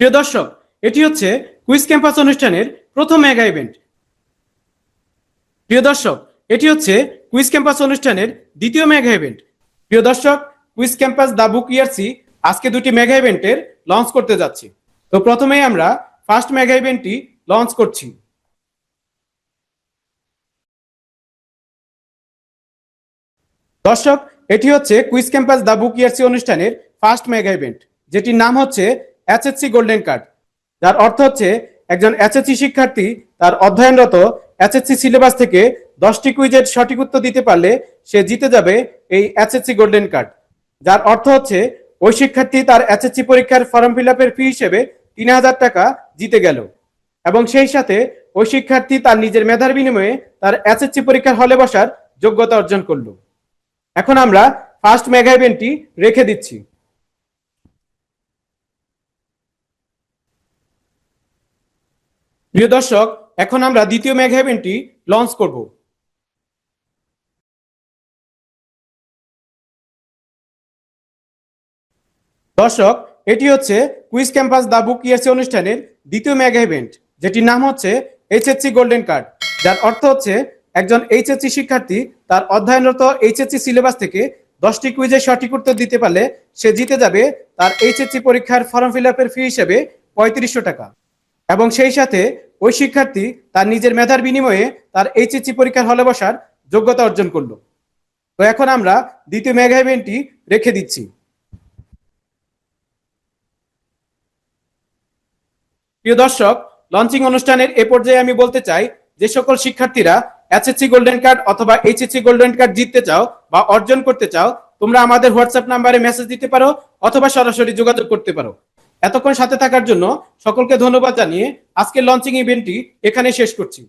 প্রিয় দর্শক, এটি হচ্ছে কুইজ ক্যাম্পাস অনুষ্ঠানের প্রথম মেগা ইভেন্ট প্রিয় দর্শক, এটি হচ্ছে কুইজ ক্যাম্পাস অনুষ্ঠানের দ্বিতীয় মেগা ইভেন্ট প্রিয় দর্শক কুইজ ক্যাম্পাস দা বুক ইয়ারসি আজকে দুটি মেগা ইভেন্টের লঞ্চ করতে যাচ্ছি। তো প্রথমেই আমরা ফার্স্ট মেগা ইভেন্টটি লঞ্চ করছি। দর্শক, এটি হচ্ছে কুইজ ক্যাম্পাস দা বুক ইয়ারসি অনুষ্ঠানের ফার্স্ট মেগা ইভেন্ট যেটির নাম হচ্ছে এইচএসসি গোল্ডেন কার্ড যার অর্থ হচ্ছে, একজন এসএসসি শিক্ষার্থী তার অধ্যয়নরত এসএসসি সিলেবাস থেকে দশটি কুইজের সঠিক উত্তর দিতে পারলে সে জিতে যাবে এই এসএসসি গোল্ডেন কার্ড যার অর্থ হচ্ছে, ওই শিক্ষার্থী তার এসএসসি পরীক্ষার ফর্ম ফিল আপের ফি হিসেবে তিন হাজার টাকা জিতে গেল। এবং সেই সাথে ওই শিক্ষার্থী তার নিজের মেধার বিনিময়ে তার এসএসসি পরীক্ষার হলে বসার যোগ্যতা অর্জন করল। এখন আমরা ফার্স্ট মেগা ইভেন্টটি রেখে দিচ্ছি। প্রিয় দর্শক, এখন আমরা দ্বিতীয় মেগা ইভেন্টটি লঞ্চ করব। দর্শক, এটি হচ্ছে কুইজ ক্যাম্পাস দা বুক ইয়ার্সি অনুষ্ঠানের দ্বিতীয় মেগা ইভেন্ট যেটির নাম হচ্ছে এইচএসসি গোল্ডেন কার্ড যার অর্থ হচ্ছে একজন এইচএসসি শিক্ষার্থী তার অধ্যয়নরত এইচএসসি সিলেবাস থেকে দশটি কুইজের সঠিক উত্তর দিতে পারলে সে জিতে যাবে তার এইচএসসি পরীক্ষার ফর্ম ফিল আপের ফি হিসেবে পঁয়ত্রিশশো টাকা। এবং সেই সাথে ওই শিক্ষার্থী তার নিজের মেধার বিনিময়ে তার এইচএসসি পরীক্ষার হলে বসার যোগ্যতা অর্জন করল। তো এখন আমরা দ্বিতীয় মেগা ইভেন্টটি রেখে দিচ্ছি। প্রিয় দর্শক, লঞ্চিং অনুষ্ঠানের এ পর্যায়ে আমি বলতে চাই, যে সকল শিক্ষার্থীরা এসএসসি গোল্ডেন কার্ড অথবা এইচএসসি গোল্ডেন কার্ড জিততে চাও বা অর্জন করতে চাও, তোমরা আমাদের হোয়াটসঅ্যাপ নাম্বারে মেসেজ দিতে পারো অথবা সরাসরি যোগাযোগ করতে পারো। এতক্ষণ সাথে থাকার জন্য সকলকে ধন্যবাদ জানিয়ে আজকের লঞ্চিং ইভেন্টটি এখানে শেষ করছি।